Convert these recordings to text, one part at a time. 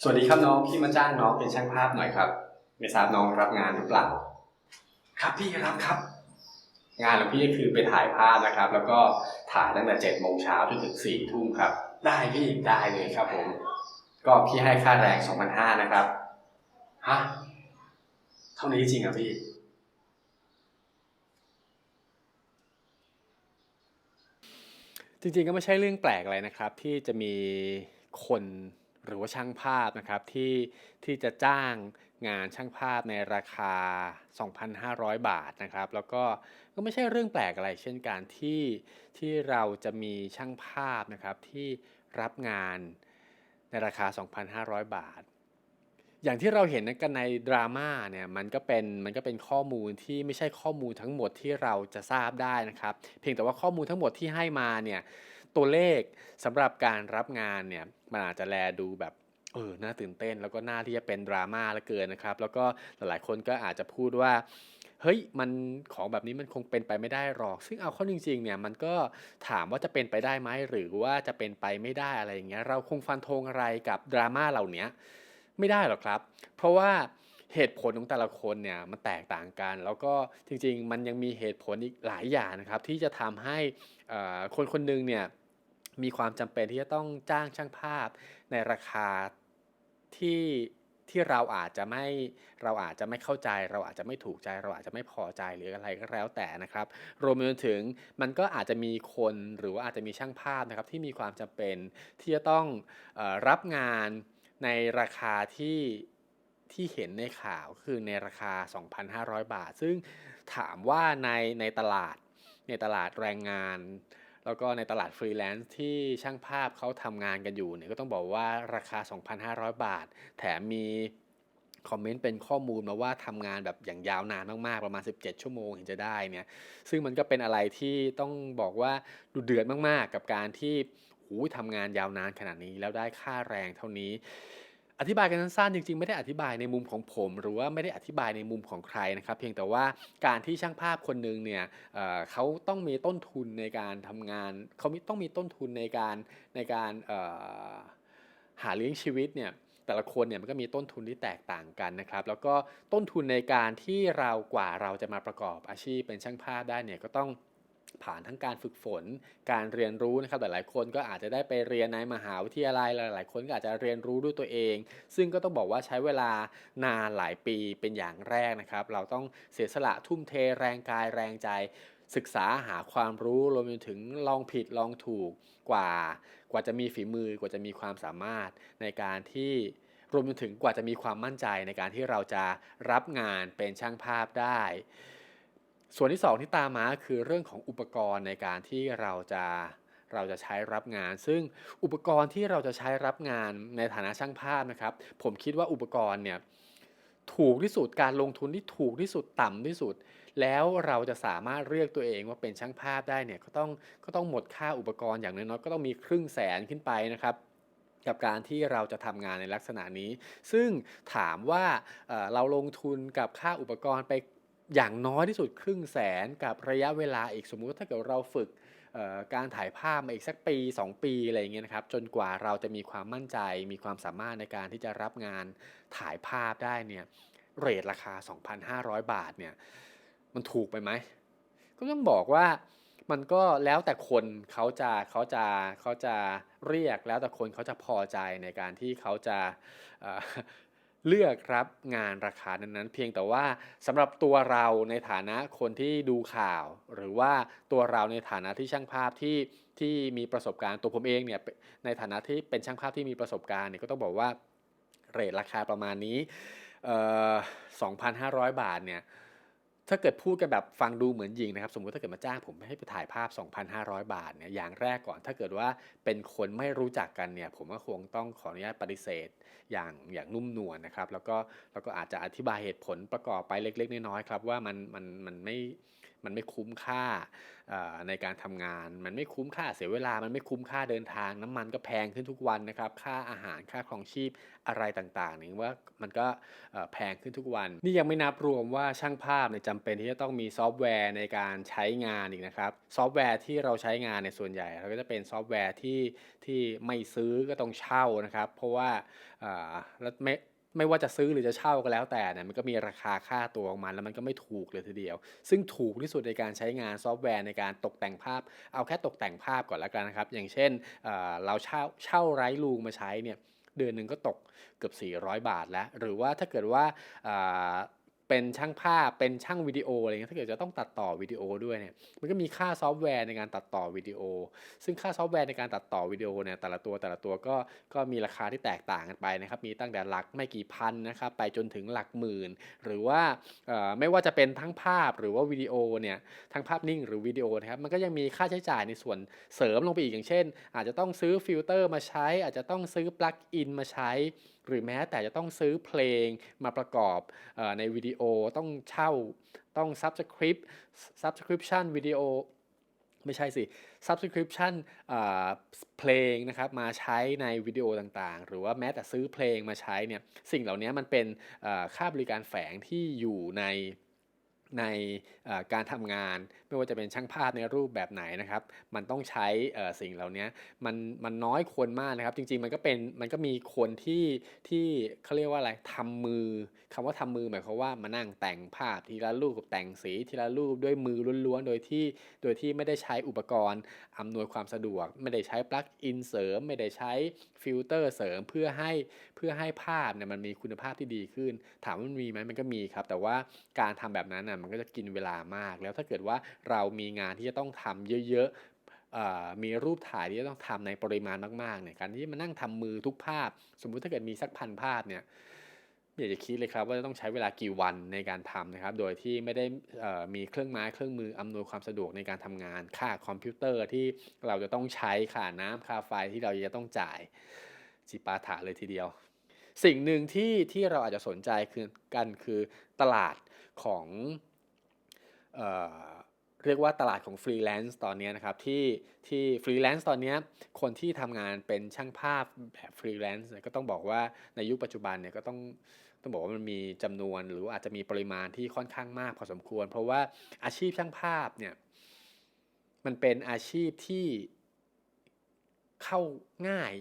สวัสดีครับน้องพี่มาจ้างน้องเป็นช่างภาพหน่อยครับ ไม่ทราบน้องรับงานหรือเปล่า ครับพี่รับครับ งานของพี่ก็คือไปถ่ายภาพนะครับ แล้วก็ถ่ายตั้งแต่เจ็ดโมงเช้าจนถึงสี่ทุ่มครับ ได้พี่ได้เลยครับผม ก็พี่ให้ค่าแรง2,500นะครับฮะเท่านี้จริงเหรอพี่จริงๆก็ไม่ใช่เรื่องแปลกอะไรนะครับ ที่จะมีคน หรือว่าช่างภาพนะครับที่ที่จะจ้างงานช่างภาพในราคา 2,500 บาทนะครับ แล้วก็ก็ไม่ใช่เรื่องแปลกอะไรเช่นการที่ที่เราจะมีช่างภาพนะครับที่รับงานในราคา 2,500 บาท อย่างที่เราเห็นกันในดราม่าเนี่ยมันก็เป็นมันก็เป็นข้อมูลที่ไม่ใช่ข้อมูลทั้งหมดที่เราจะทราบได้นะครับ เพียงแต่ว่าข้อมูลทั้งหมดที่ให้มาเนี่ย ตัวเลขสำหรับการรับงานเนี่ยมันอาจจะแลดูแบบเออน่าตื่นเต้นแล้วก็น่าที่จะเป็นดราม่าลือเกินนะครับ แล้วก็หลายๆคนก็อาจจะพูดว่าเฮ้ยมันของแบบนี้มันคงเป็นไปไม่ได้หรอก ซึ่งเอาเข้อจริงๆเนี่ยมันก็ถามว่าจะเป็นไปได้ไหมหรือว่าจะเป็นไปไม่ได้อะไรอย่างเงี้ยเราคงฟันธงอะไรกับดราม่าเหล่านี้ไม่ได้หรอกครับ เพราะว่าเหตุผลของแต่ละคนเนี่ยมันแตกต่างกัน แล้วก็จริงๆ มันยังมีเหตุผลอีกหลายอย่างนะครับ ที่จะทำให้อ่อคนคนหนึ่งเนี่ย มีความจำเป็นที่จะต้องจ้างช่างภาพในราคาที่ที่เราอาจจะไม่เราอาจจะไม่เข้าใจ เราอาจจะไม่ถูกใจ เราอาจจะไม่พอใจหรืออะไรก็แล้วแต่นะครับ รวมไปจนถึงมันก็อาจจะมีคนหรือว่าอาจจะมีช่างภาพนะครับ ที่มีความจำเป็นที่จะต้องออรับงานในราคาที่ที่เห็นในข่าวคือในราคา 2,500 บาท ซึ่งถามว่าในในตลาดในตลาดแรงงาน แล้วก็ในตลาดฟรีแลนซ์ที่ช่างภาพเขาทำงานกันอยู่เนี่ยก็ต้องบอกว่าราคา 2,500 บาท แถมมีคอมเมนต์เป็นข้อมูลมาว่าทำงานแบบอย่างยาวนานมากๆ ประมาณ 17 ชั่วโมงถึงจะได้เนี่ยซึ่งมันก็เป็นอะไรที่ต้องบอกว่าดูเดือดมากๆ กับการที่หูทำงานยาวนานขนาดนี้แล้วได้ค่าแรงเท่านี้ อธิบายกันสั้นๆจริงๆ ไม่ได้อธิบายในมุมของผม หรือว่าไม่ได้อธิบายในมุมของใครนะครับ เพียงแต่ว่าการที่ช่างภาพคนหนึ่งเนี่ยเเขาต้องมีต้นทุนในการทำงานเขาต้องมีต้นทุนในการในการหาเลี้ยงชีวิตเนี่ยแต่ละคนเนี่ยมันก็มีต้นทุนที่แตกต่างกันนะครับ แล้วก็ต้นทุนในการที่เรากว่าเราจะมาประกอบอาชีพเป็นช่างภาพได้เนี่ยก็ต้อง ผ่านทั้งการฝึกฝน การเรียนรู้นะครับหลายๆคนก็อาจจะได้ไปเรียนในมหาวิทยาลัยหลาย ๆ คนก็อาจจะเรียนรู้ด้วยตัวเอง ซึ่งก็ต้องบอกว่าใช้เวลานานหลายปีเป็นอย่างแรกนะครับ เราต้องเสียสละทุ่มเทแรงกายแรงใจศึกษาหาความรู้รวมไปถึงลองผิดลองถูกกว่า กว่าจะมีฝีมือกว่าจะมีความสามารถในการที่รวมไปถึงกว่าจะมีความมั่นใจในการที่เราจะรับงานเป็นช่างภาพได้ ส่วนที่สองที่ตามมาคือเรื่องของอุปกรณ์ในการที่เราจะเราจะใช้รับงาน ซึ่งอุปกรณ์ที่เราจะใช้รับงานในฐานะช่างภาพนะครับ ผมคิดว่าอุปกรณ์เนี่ยถูกที่สุดการลงทุนที่ถูกที่สุดต่ำที่สุด แล้วเราจะสามารถเรียกตัวเองว่าเป็นช่างภาพได้เนี่ยก็ต้องก็ต้องหมดค่าอุปกรณ์อย่างน้อยๆก็ต้องมีครึ่งแสนขึ้นไปนะครับกับการที่เราจะทำงานในลักษณะนี้ ซึ่งถามว่าเเราลงทุนกับค่าอุปกรณ์ไป อย่างน้อยที่สุดครึ่งแสนกับระยะเวลาอีกสมมุติถ้าเกิดเราฝึกการถ่ายภาพมาอีกสักปี 2 ปีอะไรอย่างเงี้ยนะครับจนกว่าเราจะมีความมั่นใจ มีความสามารถในการที่จะรับงานถ่ายภาพได้เนี่ยเรทราคา 2,500 บาทเนี่ยมันถูกไปไหมก็ต้องบอกว่ามันก็แล้วแต่คนเขาจะเขาจะเขาจะเรียกแล้วแต่คนเขาจะพอใจในการที่เขาจะ เลือกรับงานราคานั้นๆ เพียงแต่ว่าสำหรับตัวเราในฐานะคนที่ดูข่าว หรือว่าตัวเราในฐานะที่ช่างภาพที่ที่มีประสบการณ์ตัวผมเองเนี่ยในฐานะที่เป็นช่างภาพที่มีประสบการณ์เนี่ยก็ต้องบอกว่าเรทราคาประมาณนี้ 2,500 บาทเนี่ย ถ้าเกิดพูดกันแบบฟังดูเหมือนยิงนะครับ สมมุติถ้าเกิดมาจ้างผมให้ไปถ่ายภาพ 2,500 บาทเนี่ยอย่างแรกก่อน ถ้าเกิดว่าเป็นคนไม่รู้จักกันเนี่ย ผมก็คงต้องขออนุญาตปฏิเสธ อย่างอย่างนุ่มนวลนะครับ แล้วก็แล้วก็อาจจะอธิบายเหตุผลประกอบไปเล็ก ๆ น้อยๆครับว่ามันมันมันไม่ มันไม่คุ้มค่าในการทำงาน มันไม่คุ้มค่าเสียเวลา มันไม่คุ้มค่าเดินทาง น้ำมันก็แพงขึ้นทุกวันนะครับ ค่าอาหารค่าครองชีพอะไรต่างๆนี่ว่ามันก็แพงขึ้นทุกวัน นี่ยังไม่นับรวมว่าช่างภาพเนี่ยจำเป็นที่จะต้องมีซอฟต์แวร์ในการใช้งานอีกนะครับ ซอฟต์แวร์ที่เราใช้งานในส่วนใหญ่เราก็จะเป็นซอฟต์แวร์ที่ที่ไม่ซื้อก็ต้องเช่านะครับ เพราะว่าอ่าแล้วไม่ ไม่ว่าจะซื้อหรือจะเช่าก็แล้วแต่เนี่ยมันก็มีราคาค่าตัวของมันแล้วมันก็ไม่ถูกเลยทีเดียว ซึ่งถูกที่สุดในการใช้งานซอฟต์แวร์ในการตกแต่งภาพ เอาแค่ตกแต่งภาพก่อนแล้วกันนะครับ อย่างเช่นเเราเช่าเช่าไร้ลูงมาใช้เนี่ยเดือนหนึ่งก็ตกเกือบ 400 บาทแล้ว หรือว่าถ้าเกิดว่าอ่า เป็นช่างภาพเป็นช่างวิดีโออะไรเงี้ยถ้าเกิดจะต้องตัดต่อวิดีโอด้วยเนี่ยมันก็มีค่าซอฟต์แวร์ในการตัดต่อวิดีโอ ซึ่งค่าซอฟต์แวร์ในการตัดต่อวิดีโอเนี่ยแต่ละตัวแต่ละตัวก็ก็มีราคาที่แตกต่างกันไปนะครับมีตั้งแต่หลักไม่กี่พันนะครับไปจนถึงหลักหมื่น หรือว่าเอ่อไม่ว่าจะเป็นทั้งภาพหรือว่าวิดีโอเนี่ยทั้งภาพนิ่งหรือวิดีโอนะครับมันก็ยังมีค่าใช้จ่ายในส่วนเสริมลงไปอีกอย่างเช่น อาจจะต้องซื้อฟิลเตอร์มาใช้ อาจจะต้องซื้อปลั๊กอินมาใช้ หรือแม้แต่จะต้องซื้อเพลงมาประกอบอในวิดีโอต้องเช่าต้อง subscribe subscription วิดีโอไม่ใช่สิ subscription อ่าเพลงนะครับมาใช้ในวิดีโอต่างๆ หรือว่าแม้แต่ซื้อเพลงมาใช้เนี่ยสิ่งเหล่านี้มันเป็นค่าบริการแฝงที่อยู่ในในการทำงาน ไม่ว่าจะเป็นช่างภาพในรูปแบบไหนนะครับ มันต้องใช้สิ่งเหล่านี้มันมันน้อยคนมากนะครับ จริง ๆ มันก็เป็นมันก็มีคนที่ที่เขาเรียกว่าอะไรทำมือคำว่าทำมือหมายความว่ามานั่งแต่งภาพทีละรูปแต่งสีทีละรูปด้วยมือล้วนๆโดยที่โดยที่ไม่ได้ใช้อุปกรณ์อำนวยความสะดวก ไม่ได้ใช้ปลั๊กอินเสริม ไม่ได้ใช้ฟิลเตอร์เสริมเพื่อให้เพื่อให้ภาพเนี่ยมันมีคุณภาพที่ดีขึ้น ถามว่ามันมีไหมมันก็มีครับ แต่ว่าการทำแบบนั้นน่ะมันก็จะกินเวลามาก แล้วถ้าเกิดว่าเรามีงานที่จะต้องทำเยอะๆมีรูปถ่ายที่จะต้องทำในปริมาณมากๆเนี่ยการที่มานั่งทำมือทุกภาพ สมมุติถ้าเกิดมีสักพันภาพเนี่ยอยากจะคิดเลยครับว่าจะต้องใช้เวลากี่วันในการทำนะครับ โดยที่ไม่ได้มีเครื่องไม้เครื่องมืออำนวยความสะดวกในการทำงาน ค่าคอมพิวเตอร์ที่เราจะต้องใช้ค่าน้ำค่าไฟที่เราจะต้องจ่ายจิปาถะเลยทีเดียว สิ่งหนึ่งที่ที่เราอาจจะสนใจคือกันคือตลาดของ เรียกว่าตลาดของฟรีแลนซ์ตอนนี้นะครับที่ที่ฟรีแลนซ์ตอนนี้คนที่ทำงานเป็นช่างภาพแบบฟรีแลนซ์ก็ต้องบอกว่าในยุคปัจจุบันเนี่ยก็ต้องต้องบอกว่ามันมีจำนวนหรืออาจจะมีปริมาณที่ค่อนข้างมากพอสมควร เพราะว่าอาชีพช่างภาพเนี่ยมันเป็นอาชีพที่เข้าง่าย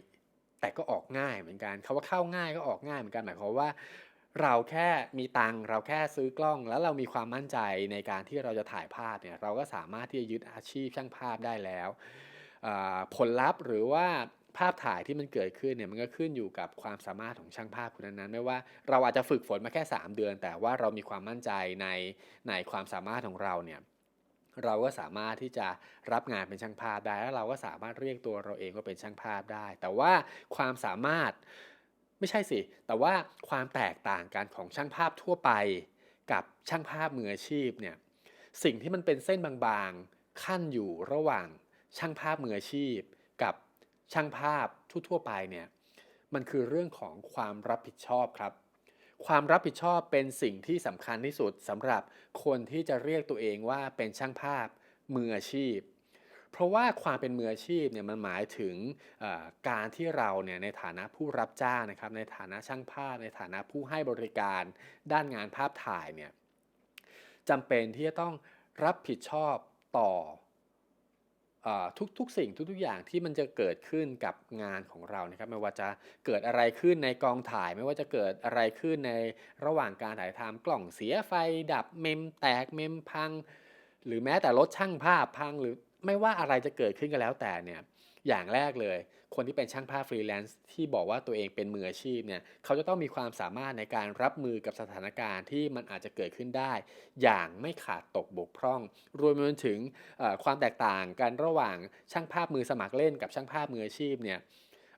แต่ก็ออกง่ายเหมือนกันคาว่าเข้าง่ายก็ออกง่ายเหมือนกันหมายความว่า เราแค่มีตังเราแค่ซื้อกล้อง แล้วเรามีความมั่นใจในการที่เราจะถ่ายภาพเนี่ยเราก็สามารถที่จะยึดอาชีพช่างภาพได้แล้ว ผลลัพธ์หรือว่าภาพถ่ายที่มันเกิดขึ้นเนี่ยมันก็ขึ้นอยู่กับความสามารถของช่างภาพคนนั้นๆไม่ว่าเราอาจจะฝึกฝนมาแค่ 3 เดือน แต่ว่าเรามีความมั่นใจในในความสามารถของเราเนี่ยเราก็สามารถที่จะรับงานเป็นช่างภาพได้ แล้วเราก็สามารถเรียกตัวเราเองว่าเป็นช่างภาพได้ แต่ว่าความสามารถ ไม่ใช่สิ แต่ว่าความแตกต่างกันของช่างภาพทั่วไป กับช่างภาพมืออาชีพเนี่ยสิ่งที่มันเป็นเส้นบางๆขั้นอยู่ระหว่างช่างภาพมืออาชีพ กับช่างภาพทั่วๆไปเนี่ยมันคือเรื่องของความรับผิดชอบครับ ความรับผิดชอบเป็นสิ่งที่สำคัญที่สุดสำหรับคนที่จะเรียกตัวเองว่าเป็นช่างภาพมืออาชีพ เพราะว่าความเป็นมืออาชีพเนี่ยมันหมายถึงการที่เราเนี่ยในฐานะผู้รับจ้างนะครับ ในฐานะช่างภาพ ในฐานะผู้ให้บริการด้านงานภาพถ่ายเนี่ยจำเป็นที่จะต้องรับผิดชอบต่ออทุกๆสิ่งทุกๆอย่างที่มันจะเกิดขึ้นกับงานของเรานะครับไม่ว่าจะเกิดอะไรขึ้นในกองถ่าย ไม่ว่าจะเกิดอะไรขึ้นในระหว่างการถ่ายทำกล่องเสียไฟดับเมมแตกเมมพัง หรือแม้แต่รถช่างภาพพังหรือ ไม่ว่าอะไรจะเกิดขึ้นก็แล้วแต่เนี่ยอย่างแรกเลย คนที่เป็นช่างภาพฟรีแลนซ์ที่บอกว่าตัวเองเป็นมืออาชีพเนี่ยเขาจะต้องมีความสามารถในการรับมือกับสถานการณ์ที่มันอาจจะเกิดขึ้นได้ อย่างไม่ขาดตกบกพร่อง รวมไปจนถึงความแตกต่างกันระหว่างช่างภาพมือสมัครเล่นกับช่างภาพมืออาชีพเนี่ย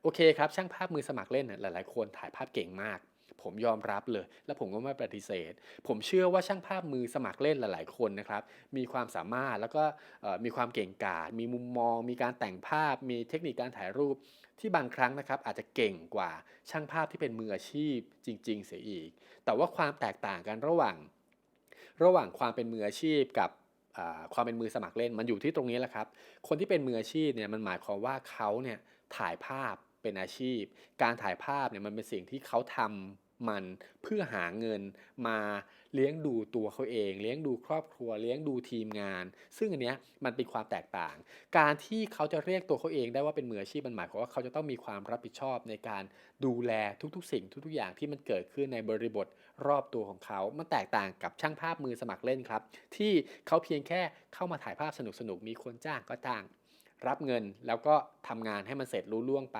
โอเคครับช่างภาพมือสมัครเล่นหลาย ๆ คนถ่ายภาพเก่งมาก ผมยอมรับเลย และผมก็ไม่ปฏิเสธ ผมเชื่อว่าช่างภาพมือสมัครเล่นหลาย ๆ คนนะครับ มีความสามารถแล้วก็มีความเก่งกาจมีมุมมอง มีการแต่งภาพ มีเทคนิคการถ่ายรูปที่บางครั้งนะครับอาจจะเก่งกว่าช่างภาพที่เป็นมืออาชีพจริง ๆ เสียอีก แต่ว่าความแตกต่างกันระหว่าง ระหว่างความเป็นมืออาชีพกับความเป็นมือสมัครเล่นมันอยู่ที่ตรงนี้แหละครับ คนที่เป็นมืออาชีพเนี่ยมันหมายความว่าเขาเนี่ยถ่ายภาพเป็นอาชีพ การถ่ายภาพเนี่ยมันเป็นสิ่งที่เขาทำ มันเพื่อหาเงินมาเลี้ยงดูตัวเขาเอง เลี้ยงดูครอบครัว เลี้ยงดูทีมงาน ซึ่งอันเนี้ยมันเป็นความแตกต่าง การที่เขาจะเรียกตัวเขาเองได้ว่าเป็นมืออาชีพมันหมายความว่าเขาจะต้องมีความรับผิดชอบในการดูแลทุกๆ สิ่งทุกๆอย่างที่มันเกิดขึ้นในบริบทรอบตัวของเขา มันแตกต่างกับช่างภาพมือสมัครเล่นครับ ที่เขาเพียงแค่เข้ามาถ่ายภาพสนุกๆมีคนจ้างก็จ้างรับเงินแล้วก็ทำงานให้มันเสร็จรู้ล่วงไป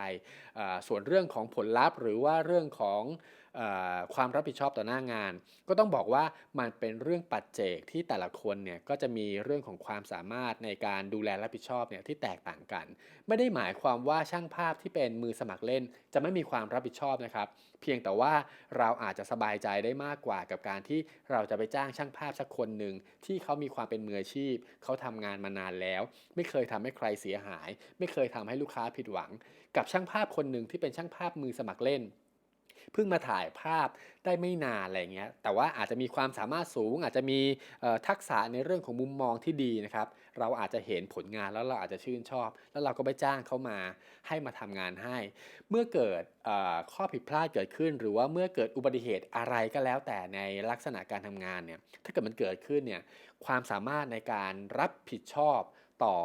ส่วนเรื่องของผลลัพธ์ หรือว่าเรื่องของ ความรับผิดชอบต่อหน้างาน ก็ต้องบอกว่ามันเป็นเรื่องปัจเจกที่แต่ละคนเนี่ยก็จะมีเรื่องของความสามารถในการดูแลรับผิดชอบเนี่ยที่แตกต่างกัน ไม่ได้หมายความว่าช่างภาพที่เป็นมือสมัครเล่น จะไม่มีความรับผิดชอบนะครับ เพียงแต่ว่าเราอาจจะสบายใจได้มากกว่ากับการที่เราจะไปจ้างช่างภาพสักคนหนึ่งที่เขามีความเป็นมืออาชีพ เขาทำงานมานานแล้ว ไม่เคยทำให้ใครเสียหาย ไม่เคยทำให้ลูกค้าผิดหวัง กับช่างภาพคนหนึ่งที่เป็นช่างภาพมือสมัครเล่น เพิ่งมาถ่ายภาพได้ไม่นานอะไรเงี้ยแต่ว่าอาจจะมีความสามารถสูง อาจจะมีทักษะในเรื่องของมุมมองที่ดีนะครับเราอาจจะเห็นผลงานแล้วเราอาจจะชื่นชอบ แล้วเราก็ไปจ้างเขามาให้มาทำงานให้ เมื่อเกิดข้อผิดพลาดเกิดขึ้น หรือว่าเมื่อเกิดอุบัติเหตุอะไรก็แล้วแต่ในลักษณะการทำงานเนี่ยถ้าเกิดมันเกิดขึ้นเนี่ยความสามารถในการรับผิดชอบต่อ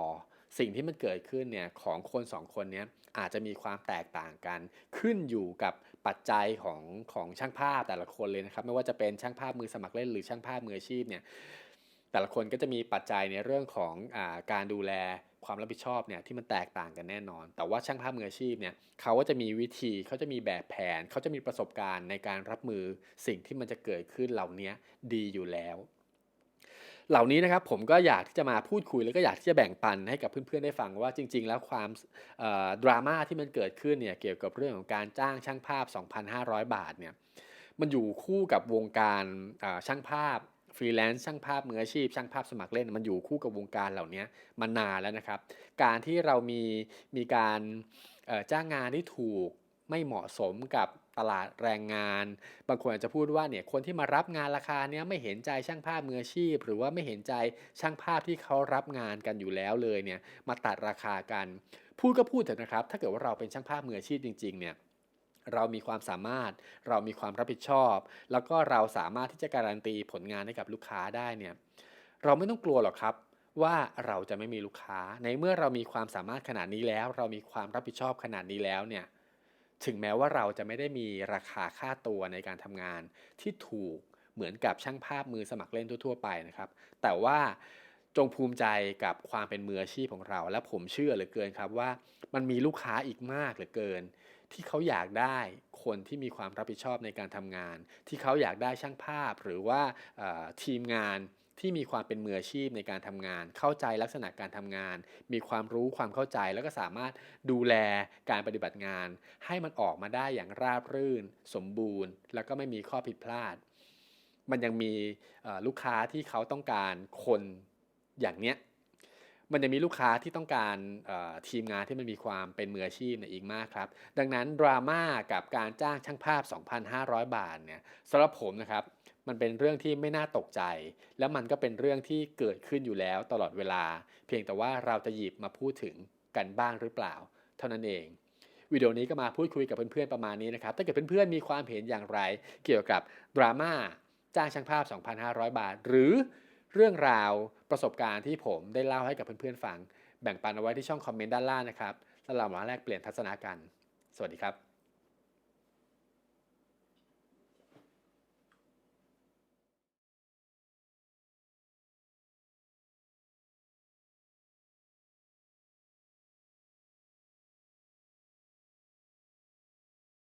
สิ่งที่มันเกิดขึ้นเนี่ยของคนสองคนนี้อาจจะมีความแตกต่างกัน ขึ้นอยู่กับ ปัจจัยของของช่างภาพแต่ละคนเลยนะครับ ไม่ว่าจะเป็นช่างภาพมือสมัครเล่นหรือช่างภาพมืออาชีพเนี่ยแต่ละคนก็จะมีปัจจัยในเรื่องของอการดูแลความรับผิดชอบเนี่ยที่มันแตกต่างกันแน่นอน แต่ว่าช่างภาพมืออาชีพเนี่ยเขาก็จะมีวิธีเขาจะมีแบบแผน เขาจะมีประสบการณ์ในการรับมือสิ่งที่มันจะเกิดขึ้นเหล่านี้ดีอยู่แล้ว เหล่านี้นะครับผมก็อยากที่จะมาพูดคุยแล้วก็อยากที่จะแบ่งปันให้กับเพื่อนๆได้ฟังว่าจริง ๆ แล้วความดราม่าที่มันเกิดขึ้นเนี่ยเกี่ยวกับเรื่องของการจ้างช่างภาพ 2,500 บาทเนี่ยมันอยู่คู่กับวงการช่างภาพฟรีแลนซ์ช่างภาพมืออาชีพ ช่างภาพสมัครเล่น มันอยู่คู่กับวงการเหล่านี้มานานแล้วนะครับ การที่เรามีมีการจ้างงานที่ถูกไม่เหมาะสมกับ ตลาดแรงงาน บางคนอาจจะพูดว่าเนี่ยคนที่มารับงานราคาเนี้ยไม่เห็นใจช่างภาพมืออาชีพ หรือว่าไม่เห็นใจช่างภาพที่เขารับงานกันอยู่แล้วเลยเนี่ยมาตัดราคากัน พูดก็พูดเถอะนะครับ ถ้าเกิดว่าเราเป็นช่างภาพมืออาชีพจริงๆเนี่ยเรามีความสามารถ เรามีความรับผิดชอบ แล้วก็เราสามารถที่จะการันตีผลงานให้กับลูกค้าได้เนี่ย เราไม่ต้องกลัวหรอกครับว่าเราจะไม่มีลูกค้า ในเมื่อเรามีความสามารถขนาดนี้แล้ว เรามีความรับผิดชอบขนาดนี้แล้วเนี่ย ถึงแม้ว่าเราจะไม่ได้มีราคาค่าตัวในการทำงานที่ถูกเหมือนกับช่างภาพมือสมัครเล่นทั่วๆไปนะครับ แต่ว่าจงภูมิใจกับความเป็นมืออาชีพของเรา และผมเชื่อเหลือเกินครับว่ามันมีลูกค้าอีกมากเหลือเกิน ที่เขาอยากได้คนที่มีความรับผิดชอบในการทำงาน ที่เขาอยากได้ช่างภาพหรือว่าทีมงาน ที่มีความเป็นมืออาชีพในการทำงาน เข้าใจลักษณะการทำงาน มีความรู้ความเข้าใจแล้วก็สามารถดูแลการปฏิบัติงาน ให้มันออกมาได้อย่างราบรื่น สมบูรณ์ แล้วก็ไม่มีข้อผิดพลาด มันยังมีลูกค้าที่เขาต้องการคนอย่างเนี้ยมันยังมีลูกค้าที่ต้องการทีมงานที่มันมีความเป็นมืออาชีพเนี่ยอีกมากครับ ดังนั้นดราม่ากับการจ้างช่างภาพ 2,500 บาทเนี่ยสำหรับผมนะครับ มันเป็นเรื่องที่ไม่น่าตกใจ แล้วมันก็เป็นเรื่องที่เกิดขึ้นอยู่แล้วตลอดเวลา เพียงแต่ว่าเราจะหยิบมาพูดถึงกันบ้างหรือเปล่า เท่านั้นเองวิดีโอนี้ก็มาพูดคุยกับเพื่อนๆประมาณนี้นะครับ ถ้าเกิดเพื่อนๆมีความเห็นอย่างไร เกี่ยวกับดราม่าจ้างช่างภาพ 2,500 บาท หรือเรื่องราวประสบการณ์ที่ผมได้เล่าให้กับเพื่อนๆฟัง แบ่งปันเอาไว้ที่ช่องคอมเมนต์ด้านล่างนะครับแล้วเรามาแลกเปลี่ยนทัศนะกัน สวัสดีครับ